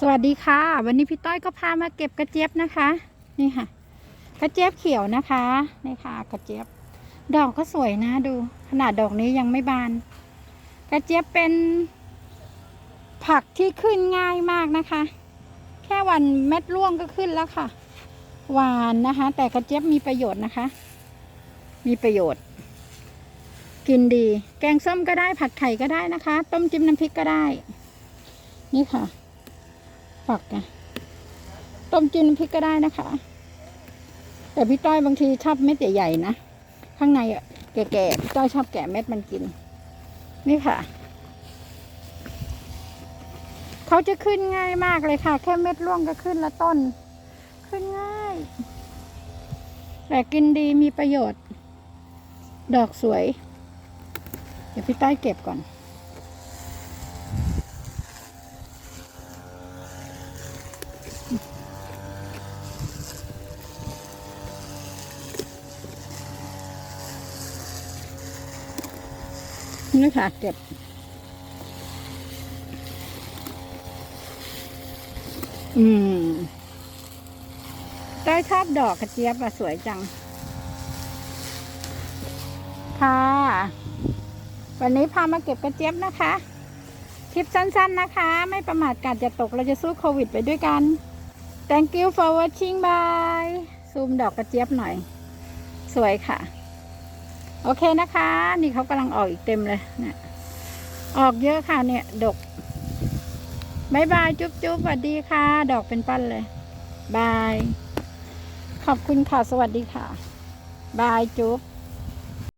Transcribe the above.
สวัสดีค่ะ วันนี้พี่ต้อยก็พามาเก็บกระเจี๊ยบนะคะ นี่ค่ะ กระเจี๊ยบเขียวนะคะนี่ค่ะ กระเจี๊ยบ ดอกก็สวยนะดู ขนาดดอกนี้ยังไม่บาน กระเจี๊ยบเป็น ผักที่ขึ้นง่ายมากนะคะ แค่วันเม็ดร่วงก็ขึ้นแล้วค่ะ หวานนะคะ แต่กระเจี๊ยบมีประโยชน์นะคะ มีประโยชน์ กินดี แกงส้มก็ได้ผัดไข่ก็ได้นะคะ ต้มจิ้มน้ำพริกก็ได้ นี่ค่ะ ฝักอะต้มจิ้มน้ำพริกก็ได้นะคะ แต่พี่ต้อยบางทีชอบเม็ดใหญ่ๆนะ ข้างในอะแก่ๆพี่ต้อยชอบแกะเม็ดมันกิน นี่ค่ะ เขาจะขึ้นง่ายมากเลยค่ะ แค่เม็ดร่วงก็ขึ้นละต้น ขึ้นง่าย แต่กินดีมีประโยชน์ ดอกสวย เดี๋ยวพี่ต้อยเก็บก่อน นี่ค่ะเก็บอืมต้อยชอบดอกกระเจี๊ยบอะสวยจัง ค่ะ วันนี้พามาเก็บกระเจี๊ยบนะคะ คลิปสั้นๆนะคะ ไม่ประมาทการจะตกเราจะสู้โควิดไปด้วยกัน thank you for watching bye ซูมดอกกระเจี๊ยบหน่อย สวยค่ะ โอเคนะคะ นี่เขากำลังออกอีกเต็มเลยเนี่ยออกเยอะค่ะเนี่ย ดกบายบาย จุ๊บจุ๊บสวัสดีค่ะ ดอกเป็นปั้นเลย บาย ขอบคุณค่ะ สวัสดีค่ะ บาย จุ๊บ